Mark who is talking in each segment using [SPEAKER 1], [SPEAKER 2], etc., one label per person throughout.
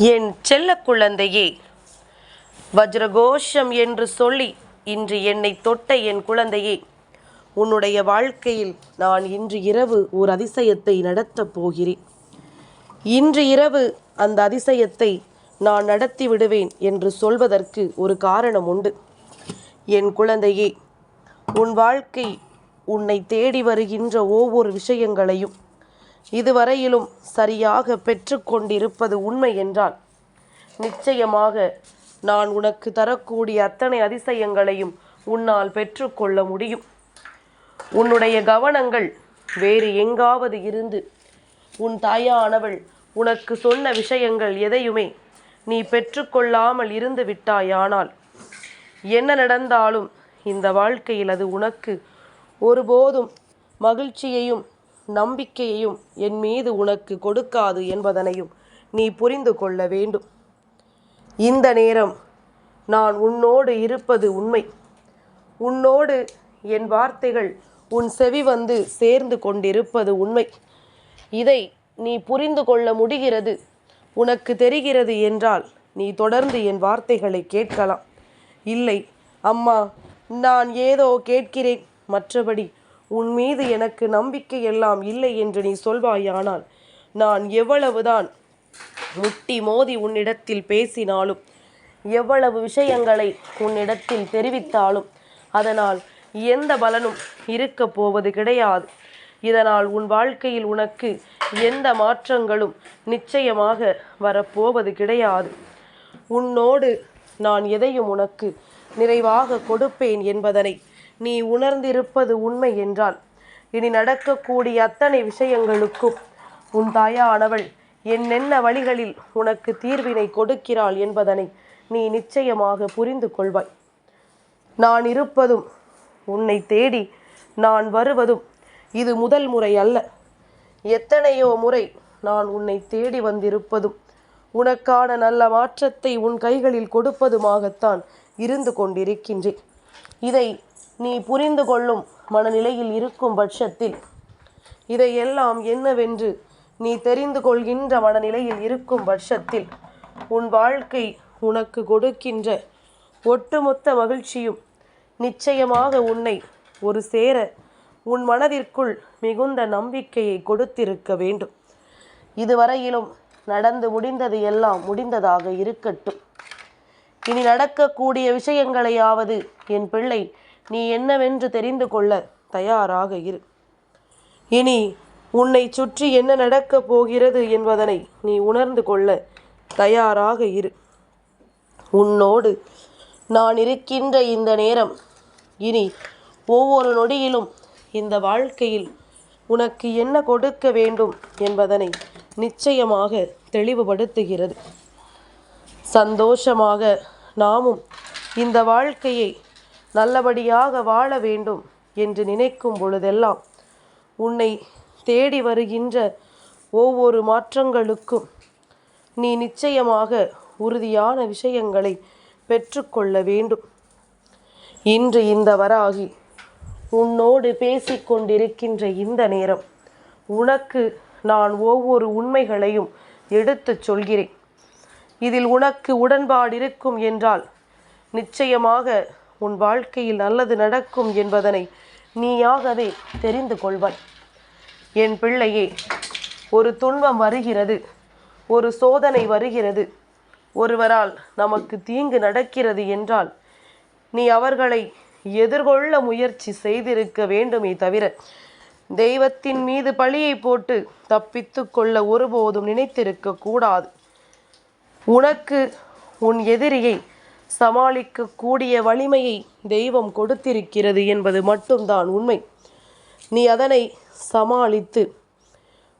[SPEAKER 1] என் செல்ல குழந்தையே வஜ்ரகோஷம் என்று சொல்லி இன்று என்னை தொட்ட என் குழந்தையே உன்னுடைய வாழ்க்கையில் நான் இன்று இரவு ஒரு அதிசயத்தை நடத்தப் போகிறேன். இன்று இரவு அந்த அதிசயத்தை நான் நடத்தி விடுவேன் என்று சொல்வதற்கு ஒரு காரணம் உண்டு. என் குழந்தையே உன் வாழ்க்கை உன்னை தேடி வருகின்ற ஒவ்வொரு விஷயங்களையும் இதுவரையிலும் சரியாக பெற்றுக்கொண்டிருப்பது உண்மை என்றால் நிச்சயமாக நான் உனக்கு தரக்கூடிய அத்தனை அதிசயங்களையும் உன்னால் பெற்றுக்கொள்ள முடியும். உன்னுடைய கவனங்கள் வேறு எங்காவது இருந்து உன் தாயானவள் உனக்கு சொன்ன விஷயங்கள் எதையுமே நீ பெற்றுக்கொள்ளாமல் இருந்து விட்டாயானால் என்ன நடந்தாலும் இந்த வாழ்க்கையில் அது உனக்கு ஒருபோதும் மகிழ்ச்சியையும் நம்பிக்கையையும் என் மீது உனக்கு கொடுக்காது என்பதனையும் நீ புரிந்து கொள்ள வேண்டும். இந்த நேரம் நான் உன்னோடு இருப்பது உண்மை. உன்னோடு என் வார்த்தைகள் உன் செவி வந்து சேர்ந்து கொண்டிருப்பது உண்மை. இதை நீ புரிந்து கொள்ள முடிகிறது. உனக்கு தெரிகிறது என்றால் நீ தொடர்ந்து என் வார்த்தைகளை கேட்கலாம். இல்லை அம்மா நான் ஏதோ கேட்கிறேன். மற்றபடி உன் மீது எனக்கு நம்பிக்கை எல்லாம் இல்லை என்று நீ சொல்வாயானால் நான் எவ்வளவுதான் முட்டி மோதி உன்னிடத்தில் பேசினாலும் எவ்வளவு விஷயங்களை உன்னிடத்தில் தெரிவித்தாலும் அதனால் எந்த பலனும் இருக்கப் போவது கிடையாது. இதனால் உன் வாழ்க்கையில் உனக்கு எந்த மாற்றங்களும் நிச்சயமாக வரப்போவது கிடையாது. உன்னோடு நான் எதையும் உனக்கு நிறைவாக கொடுப்பேன் என்பதனை நீ உணர்ந்திருப்பது உண்மை என்றால் இனி நடக்கக்கூடிய அத்தனை விஷயங்களுக்கும் உன் தாயானவள் என்னென்ன வழிகளில் உனக்கு தீர்வினை கொடுக்கிறாள் என்பதனை நீ நிச்சயமாக புரிந்து கொள்வாய். நான் இருப்பதும் உன்னை தேடி நான் வருவதும் இது முதல் முறை அல்ல. எத்தனையோ முறை நான் உன்னை தேடி வந்திருப்பதும் உனக்கான நல்ல மாற்றத்தை உன் கைகளில் கொடுப்பதுமாகத்தான் இருந்து கொண்டிருக்கின்றேன். இதை நீ புரிந்து கொள்ளும் மனநிலையில் இருக்கும் பட்சத்தில் இதையெல்லாம் என்னவென்று நீ தெரிந்து கொள்கின்ற மனநிலையில் இருக்கும் பட்சத்தில் உன் வாழ்க்கை உனக்கு கொடுக்கின்ற ஒட்டுமொத்த மகிழ்ச்சியும் நிச்சயமாக உன்னை ஒரு சேர உன் மனதிற்குள் மிகுந்த நம்பிக்கையை கொடுத்திருக்க வேண்டும். இதுவரையிலும் நடந்து முடிந்தது எல்லாம் முடிந்ததாக இருக்கட்டும். இனி நடக்கக்கூடிய விஷயங்களையாவது என் பிள்ளை நீ என்னவென்று தெரிந்து கொள்ள தயாராக இரு. இனி உன்னை சுற்றி என்ன நடக்கப் போகிறது என்பதனை நீ உணர்ந்து கொள்ள தயாராக இரு. உன்னோடு நான் இருக்கின்ற இந்த நேரம் இனி ஒவ்வொரு நொடியிலும் இந்த வாழ்க்கையில் உனக்கு என்ன கொடுக்க வேண்டும் என்பதனை நிச்சயமாக தெளிவுபடுத்துகிறது. சந்தோஷமாக நாமும் இந்த வாழ்க்கையை நல்லபடியாக வாழ வேண்டும் என்று நினைக்கும் பொழுதெல்லாம் உன்னை தேடி வருகின்ற ஒவ்வொரு மாற்றங்களுக்கும் நீ நிச்சயமாக உறுதியான விஷயங்களை பெற்றுக்கொள்ள வேண்டும். இன்று இந்த வராகி உன்னோடு பேசிக்கொண்டிருக்கின்ற இந்த நேரம் உனக்கு நான் ஒவ்வொரு உண்மைகளையும் எடுத்துச் சொல்கிறேன். இதில் உனக்கு உடன்பாடு இருக்கும் என்றால் நிச்சயமாக உன் வாழ்க்கையில் நல்லது நடக்கும் என்பதனை நீயாகவே தெரிந்து கொள்வாய். என் பிள்ளையே ஒரு துன்பம் வருகிறது ஒரு சோதனை வருகிறது. ஒருவரால் நமக்கு தீங்கு நடக்கிறது என்றால் நீ அவர்களை எதிர்கொள்ள முயற்சி செய்திருக்க வேண்டுமே தவிர தெய்வத்தின் மீது பழியை போட்டு தப்பித்து கொள்ள ஒருபோதும் நினைத்திருக்க கூடாது. உனக்கு உன் எதிரியை சமாளிக்கக்கூடிய வலிமையை தெய்வம் கொடுத்திருக்கிறது என்பது மட்டும்தான் உண்மை. நீ அதனை சமாளித்து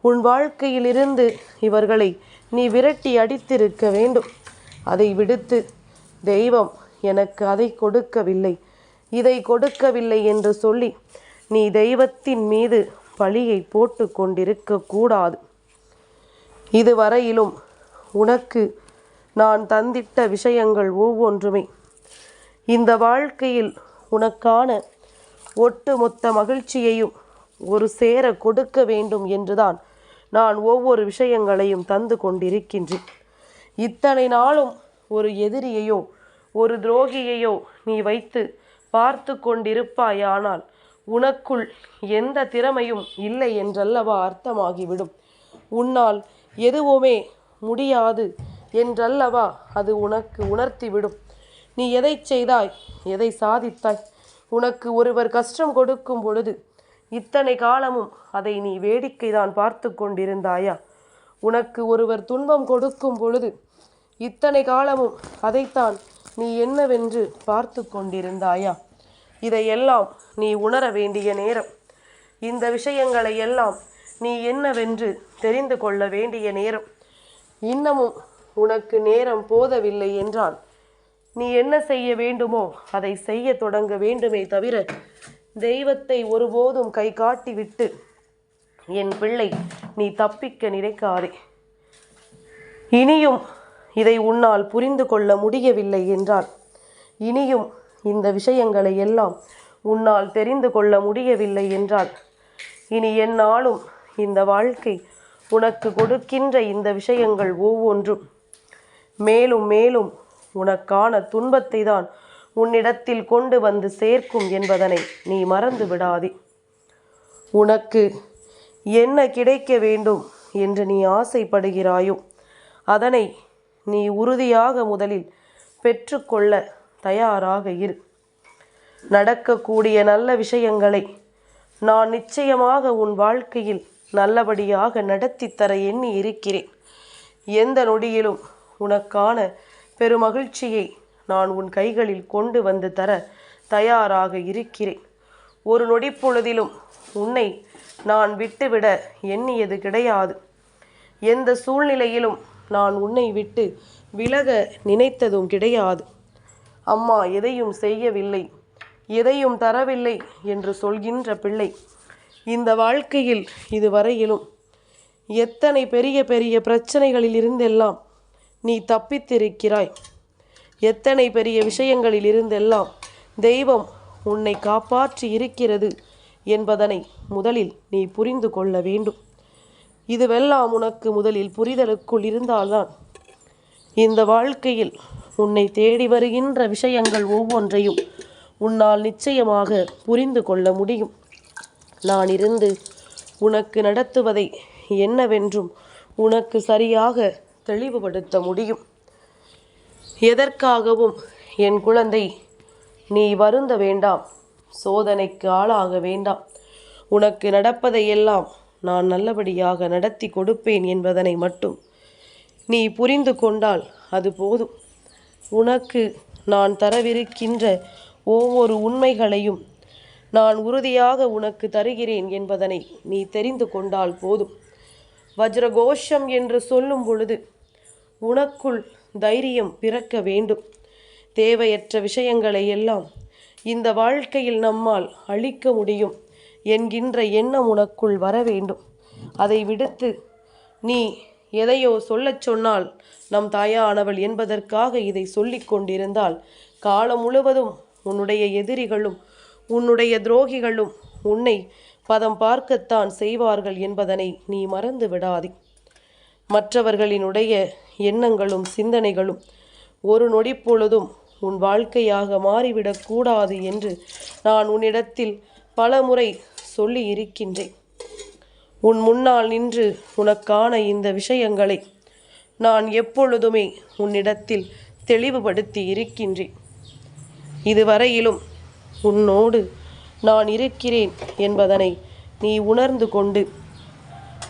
[SPEAKER 1] உன் வாழ்க்கையிலிருந்து இவர்களை நீ விரட்டி அடித்திருக்க வேண்டும். அதை விடுத்து தெய்வம் எனக்கு அதை கொடுக்கவில்லை இதை கொடுக்கவில்லை என்று சொல்லி நீ தெய்வத்தின் மீது பழியை போட்டு கொண்டிருக்க கூடாது. இதுவரையிலும் உனக்கு நான் தந்திட்ட விஷயங்கள் ஒவ்வொன்றுமே. இந்த வாழ்க்கையில் உனக்கான ஒட்டுமொத்த மகிழ்ச்சியையும் ஒரு சேர கொடுக்க வேண்டும் என்றுதான் நான் ஒவ்வொரு விஷயங்களையும் தந்து கொண்டிருக்கின்றேன். இத்தனை நாளும் ஒரு எதிரியையோ ஒரு துரோகியையோ நீ வைத்து பார்த்து கொண்டிருப்பாயானால் உனக்குள் எந்த திறமையும் இல்லை என்றல்லவா அர்த்தமாகிவிடும். உன்னால் எதுவுமே முடியாது என்றல்லவா அது உனக்கு உணர்த்திவிடும். நீ எதை செய்தாய்? எதை சாதித்தாய்? உனக்கு ஒருவர் கஷ்டம் கொடுக்கும் பொழுது இத்தனை காலமும் அதை நீ வேடிக்கைதான் பார்த்து கொண்டிருந்தாயா? உனக்கு ஒருவர் துன்பம் கொடுக்கும் பொழுது இத்தனை காலமும் அதைத்தான் நீ என்னவென்று பார்த்து கொண்டிருந்தாயா? இதையெல்லாம் நீ உணர வேண்டிய நேரம். இந்த விஷயங்களை எல்லாம் நீ என்னவென்று தெரிந்து கொள்ள வேண்டிய நேரம். இன்னமும் உனக்கு நேரம் போதவில்லை என்றால் நீ என்ன செய்ய வேண்டுமோ அதை செய்ய தொடங்க வேண்டுமே தவிர தெய்வத்தை ஒருபோதும் கை காட்டிவிட்டு என் பிள்ளை நீ தப்பிக்க நினைக்காதே. இனியும் இதை உன்னால் புரிந்து கொள்ள முடியவில்லை என்றால் இனியும் இந்த விஷயங்களை எல்லாம் உன்னால் தெரிந்து கொள்ள முடியவில்லை என்றால் இனி என்னாலும் இந்த வாழ்க்கை உனக்கு கொடுக்கின்ற இந்த விஷயங்கள் ஒவ்வொன்றும் மேலும் மேலும் உனக்கான துன்பத்தை தான் உன்னிடத்தில் கொண்டு வந்து சேர்க்கும் என்பதனை நீ மறந்து விடாதே. உனக்கு என்ன கிடைக்க வேண்டும் என்று நீ ஆசைப்படுகிறாயோ அதனை நீ உறுதியாக முதலில் பெற்றுக்கொள்ள தயாராக இரு. நடக்கக்கூடிய நல்ல விஷயங்களை நான் நிச்சயமாக உன் வாழ்க்கையில் நல்லபடியாக நடத்தித்தர தர எண்ணி இருக்கிறேன். எந்த நொடியிலும் உனக்கான பெருமகிழ்ச்சியை நான் உன் கைகளில் கொண்டு வந்து தர தயாராக இருக்கிறேன். ஒரு நொடி பொழுதிலும் உன்னை நான் விட்டுவிட எண்ணியது கிடையாது. எந்த சூழ்நிலையிலும் நான் உன்னை விட்டு விலக நினைத்ததும் கிடையாது. அம்மா எதையும் செய்யவில்லை. எதையும் தரவில்லை என்று சொல்கின்ற பிள்ளை. இந்த வாழ்க்கையில் இதுவரையிலும் எத்தனை பெரிய பெரிய பிரச்சனைகளில் இருந்தெல்லாம் நீ தப்பித்திருக்கிறாய். எத்தனை பெரிய விஷயங்களில் இருந்தெல்லாம் தெய்வம் உன்னை காப்பாற்றி இருக்கிறது என்பதனை முதலில் நீ புரிந்து கொள்ள வேண்டும். இதுவெல்லாம் உனக்கு முதலில் புரிதலுக்குள் இருந்தால்தான் இந்த வாழ்க்கையில் உன்னை தேடி வருகின்ற விஷயங்கள் ஒவ்வொன்றையும் உன்னால் நிச்சயமாக புரிந்து கொள்ள முடியும். நான் இருந்து உனக்கு நடத்துவதை என்னவென்றும் உனக்கு சரியாக தெளிவுபடுத்த முடியும். எதற்காகவும் என் குழந்தை நீ வருந்த வேண்டாம். சோதனைக்கு ஆளாக வேண்டாம். உனக்கு நடப்பதையெல்லாம் நான் நல்லபடியாக நடத்தி கொடுப்பேன் என்பதனை மட்டும் நீ புரிந்து கொண்டால் அது போதும். உனக்கு நான் தரவிருக்கின்ற ஒவ்வொரு உண்மைகளையும் நான் உறுதியாக உனக்கு தருகிறேன் என்பதனை நீ தெரிந்து கொண்டால் போதும். வஜ்ரகோஷம் என்று சொல்லும் பொழுது உனக்குள் தைரியம் பிறக்க வேண்டும். தேவையற்ற விஷயங்களை எல்லாம் இந்த வாழ்க்கையில் நம்மால் அழிக்க முடியும் என்கின்ற எண்ணம் உனக்குள் வர வேண்டும். அதை விடுத்து நீ எதையோ சொல்லச் சொன்னால் நம் தாயானவள் என்பதற்காக இதை சொல்லிக் கொண்டிருந்தால் காலம் முழுவதும் உன்னுடைய எதிரிகளும் உன்னுடைய துரோகிகளும் உன்னை பதம் பார்க்கத்தான் செய்வார்கள் என்பதனை நீ மறந்து விடாதே. மற்றவர்களினுடைய எண்ணங்களும் சிந்தனைகளும் ஒரு நொடி பொழுதும் உன் வாழ்க்கையாக மாறிவிடக்கூடாது என்று நான் உன்னிடத்தில் பல முறை சொல்லி இருக்கின்றேன் உன் முன்னால் நின்று உனக்கான இந்த விஷயங்களை நான் எப்பொழுதுமே உன்னிடத்தில் தெளிவுபடுத்தி இருக்கின்றேன். இதுவரையிலும் உன்னோடு நான் இருக்கிறேன் என்பதனை நீ உணர்ந்து கொண்டு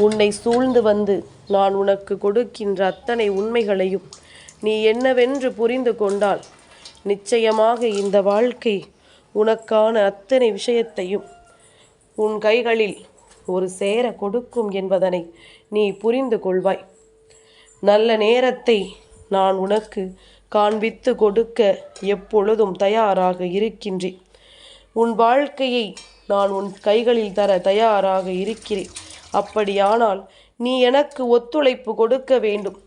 [SPEAKER 1] உன்னை சூழ்ந்து வந்து நான் உனக்கு கொடுக்கின்ற அத்தனை உண்மைகளையும் நீ என்னவென்று புரிந்து கொண்டால் நிச்சயமாக இந்த வாழ்க்கை உனக்கான அத்தனை விஷயத்தையும் உன் கைகளில் ஒரு சேர கொடுக்கும் என்பதனை நீ புரிந்து கொள்வாய். நல்ல நேரத்தை நான் உனக்கு காண்பித்து கொடுக்க எப்பொழுதும் தயாராக இருக்கின்றேன். உன் வாழ்க்கையை நான் உன் கைகளில் தர தயாராக இருக்கிறேன். அப்படியானால் நீ எனக்கு ஒத்துழைப்பு கொடுக்க வேண்டும்.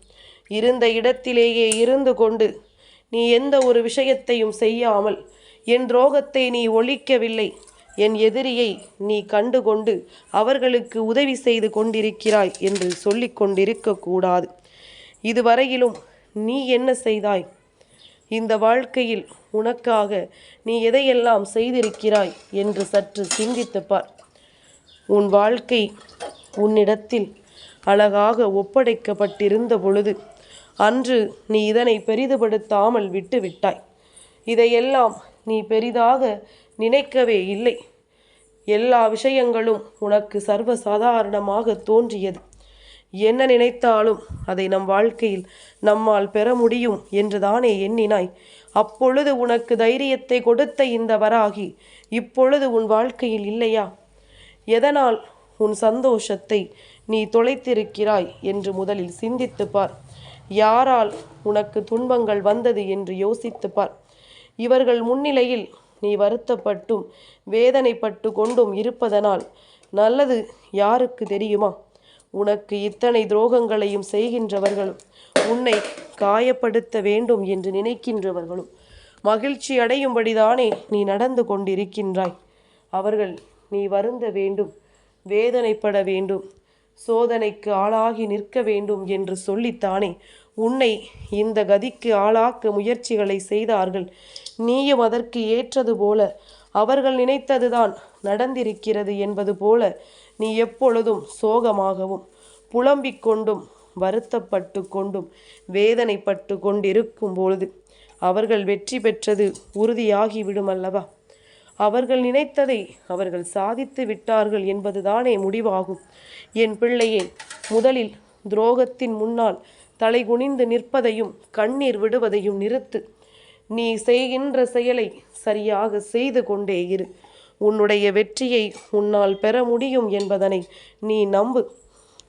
[SPEAKER 1] இருந்த இடத்திலேயே இருந்து கொண்டு நீ எந்த ஒரு விஷயத்தையும் செய்யாமல் என் துரோகத்தை நீ ஒழிக்கவில்லை. என் எதிரியை நீ கண்டுகொண்டு அவர்களுக்கு உதவி செய்து கொண்டிருக்கிறாய் என்று சொல்லிக் கொண்டிருக்க கூடாது. இதுவரையிலும் நீ என்ன செய்தாய்? இந்த வாழ்க்கையில் உனக்காக நீ எதையெல்லாம் செய்திருக்கிறாய் என்று சற்று சிந்தித்து பார் உன் வாழ்க்கை உன்னிடத்தில் அழகாக ஒப்படைக்கப்பட்டிருந்த பொழுது அன்று நீ இதனை பெரிதுபடுத்தாமல் விட்டுவிட்டாய். இதையெல்லாம் நீ பெரிதாக நினைக்கவே இல்லை. எல்லா விஷயங்களும் உனக்கு சர்வசாதாரணமாக தோன்றியது. என்ன நினைத்தாலும் அதை நம் வாழ்க்கையில் நம்மால் பெற முடியும் என்றுதானே எண்ணினாய். அப்பொழுது உனக்கு தைரியத்தை கொடுத்த இந்த வராகி இப்பொழுது உன் வாழ்க்கையில் இல்லையா? எதனால் உன் சந்தோஷத்தை நீ தொலைத்திருக்கிறாய்? என்று முதலில் சிந்தித்து பார் யாரால் உனக்கு துன்பங்கள் வந்தது? என்று யோசித்து பார் இவர்கள் முன்னிலையில் நீ வருத்தப்பட்டும் வேதனைப்பட்டு கொண்டும் இருப்பதனால் நல்லது யாருக்கு தெரியுமா? உனக்கு இத்தனை துரோகங்களையும் செய்கின்றவர்களும் உன்னை காயப்படுத்த வேண்டும் என்று நினைக்கின்றவர்களும் மகிழ்ச்சி அடையும்படிதானே நீ நடந்து கொண்டிருக்கின்றாய். அவர்கள் நீ வருந்த வேண்டும் வேதனைப்பட வேண்டும் சோதனைக்கு ஆளாகி நிற்க வேண்டும் என்று சொல்லித்தானே உன்னை இந்த கதிக்கு ஆளாக்க முயற்சிகளை செய்தார்கள். நீயும் அதற்கு ஏற்றது போல அவர்கள் நினைத்ததுதான் நடந்திருக்கிறது என்பது போல நீ எப்பொழுதும் சோகமாகவும் புலம்பிக் கொண்டும் வருத்தப்பட்டு கொண்டும் வேதனைப்பட்டு கொண்டிருக்கும் பொழுது அவர்கள் வெற்றி பெற்றது உறுதியாகிவிடும் அல்லவா அவர்கள் நினைத்ததை அவர்கள் சாதித்து விட்டார்கள் என்பதுதானே முடிவாகும். என் பிள்ளையே முதலில் துரோகத்தின் முன்னால் தலைகுனிந்து நிற்பதையும் கண்ணீர் விடுவதையும் நிறுத்து. நீ செய்கின்ற செயலை சரியாக செய்து கொண்டே இரு. உன்னுடைய வெற்றியை உன்னால் பெற முடியும் என்பதனை நீ நம்பு.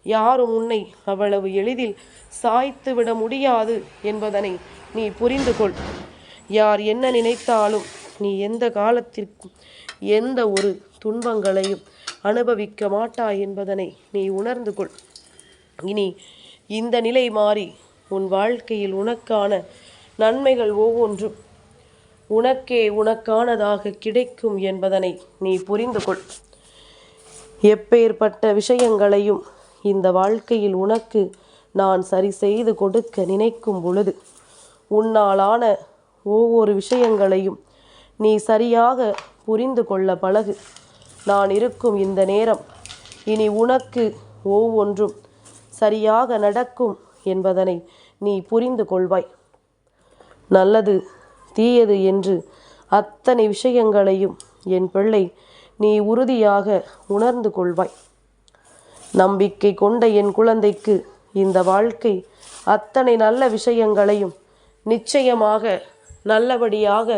[SPEAKER 1] யாரும் உன்னை அவ்வளவு எளிதில் சாய்த்து விட முடியாது என்பதனை நீ புரிந்து கொள். யார் என்ன நினைத்தாலும் நீ எந்த காலத்திற்கும் எந்த ஒரு துன்பங்களையும் அனுபவிக்க மாட்டாய் என்பதனை நீ உணர்ந்து கொள். இனி இந்த நிலை மாறி உன் வாழ்க்கையில் உனக்கான நன்மைகள் ஒவ்வொன்றும் உனக்கே உனக்கானதாக கிடைக்கும் என்பதனை நீ புரிந்து கொள். எப்பேற்பட்ட விஷயங்களையும் இந்த வாழ்க்கையில் உனக்கு நான் சரி செய்து கொடுக்க நினைக்கும் பொழுது உன்னாலான ஒவ்வொரு விஷயங்களையும் நீ சரியாக புரிந்து கொள்ள பழகு. நான் இருக்கும் இந்த நேரம் இனி உனக்கு ஒவ்வொன்றும் சரியாக நடக்கும் என்பதனை நீ புரிந்து கொள்வாய். நல்லது தீயது என்று அத்தனை விஷயங்களையும் என் பிள்ளை நீ உறுதியாக உணர்ந்து கொள்வாய். நம்பிக்கை கொண்ட என் குழந்தைக்கு இந்த வாழ்க்கை அத்தனை நல்ல விஷயங்களையும் நிச்சயமாக நல்லபடியாக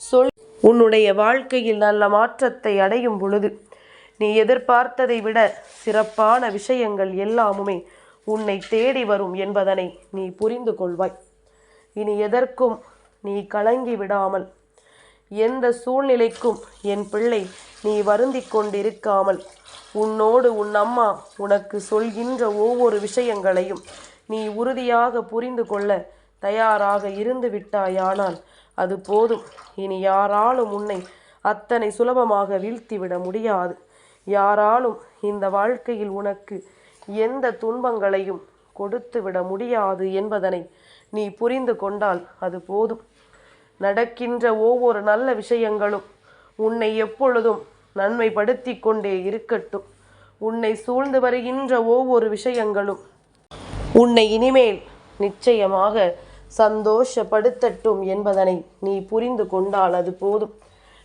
[SPEAKER 1] சொல் உன்னுடைய வாழ்க்கையில் நல்ல மாற்றத்தை அடையும் பொழுது நீ எதிர்பார்த்ததை விட சிறப்பான விஷயங்கள் எல்லாமுமே உன்னை தேடி வரும் என்பதனை நீ புரிந்து கொள்வாய். இனி எதற்கும் நீ கலங்கி விடாமல் எந்த சூழ்நிலைக்கும் என் பிள்ளை நீ வருந்திக் கொண்டிருக்காமல் உன்னோடு உன் அம்மா உனக்கு சொல்கின்ற ஒவ்வொரு விஷயங்களையும் நீ உறுதியாக புரிந்து கொள்ள தயாராக இருந்து விட்டாயானால் அது போதும். இனி யாராலும் உன்னை அத்தனை சுலபமாக வீழ்த்திவிட முடியாது. யாராலும் இந்த வாழ்க்கையில் உனக்கு எந்த துன்பங்களையும் கொடுத்து விட முடியாது என்பதனை நீ புரிந்து கொண்டால் அது போதும். நடக்கின்ற ஒவ்வொரு நல்ல விஷயங்களும் உன்னை எப்பொழுதும் நன்மைப்படுத்தி கொண்டே இருக்கட்டும். உன்னை சூழ்ந்து வருகின்ற ஒவ்வொரு விஷயங்களும் உன்னை இனிமேல் நிச்சயமாக சந்தோஷப்படுத்தட்டும் என்பதனை நீ புரிந்து கொண்டால் அது போதும்.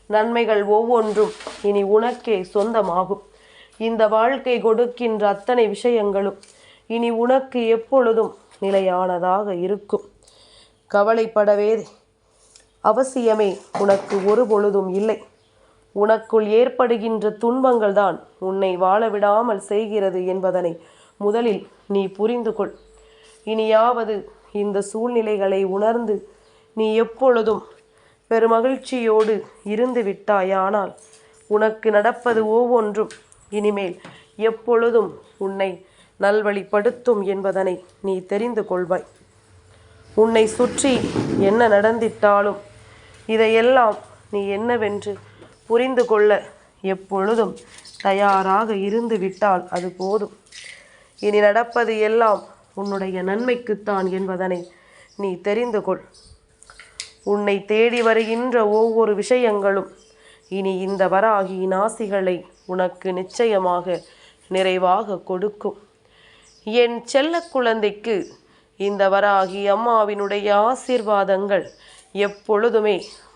[SPEAKER 1] நன்மைகள் ஒவ்வொன்றும் இனி உனக்கே சொந்தமாகும். இந்த வாழ்க்கை கொடுக்கின்ற அத்தனை விஷயங்களும் இனி உனக்கு எப்பொழுதும் நிலையானதாக இருக்கும். கவலைப்படவே அவசியமே உனக்கு ஒரு பொழுதும் இல்லை. உனக்குள் ஏற்படுகின்ற துன்பங்கள் தான் உன்னை வாழ விடாமல் செய்கிறது என்பதனை முதலில் நீ புரிந்து கொள். இனியாவது இந்த சூழ்நிலைகளை உணர்ந்து நீ எப்பொழுதும் பெருமகிழ்ச்சியோடு இருந்து விட்டாயானால் உனக்கு நடப்பது ஒவ்வொன்றும் இனிமேல் எப்பொழுதும் உன்னை நல்வழிப்படுத்தும் என்பதனை நீ தெரிந்து கொள்வாய். உன்னை சுற்றி என்ன நடந்திட்டாலும் இதையெல்லாம் நீ என்னவென்று புரிந்து கொள்ள எப்பொழுதும் தயாராக இருந்து விட்டால் அது போதும். இனி நடப்பது எல்லாம் உன்னுடைய நன்மைக்குத்தான் என்பதனை நீ தெரிந்து கொள். உன்னை தேடி வருகின்ற ஒவ்வொரு விஷயங்களும் இனி இந்த வராகியின் ஆசிகளை உனக்கு நிச்சயமாக நிறைவாக கொடுக்கும். என் செல்ல குழந்தைக்கு இந்த வராகி அம்மாவினுடைய ஆசீர்வாதங்கள் எப்பொழுதுமே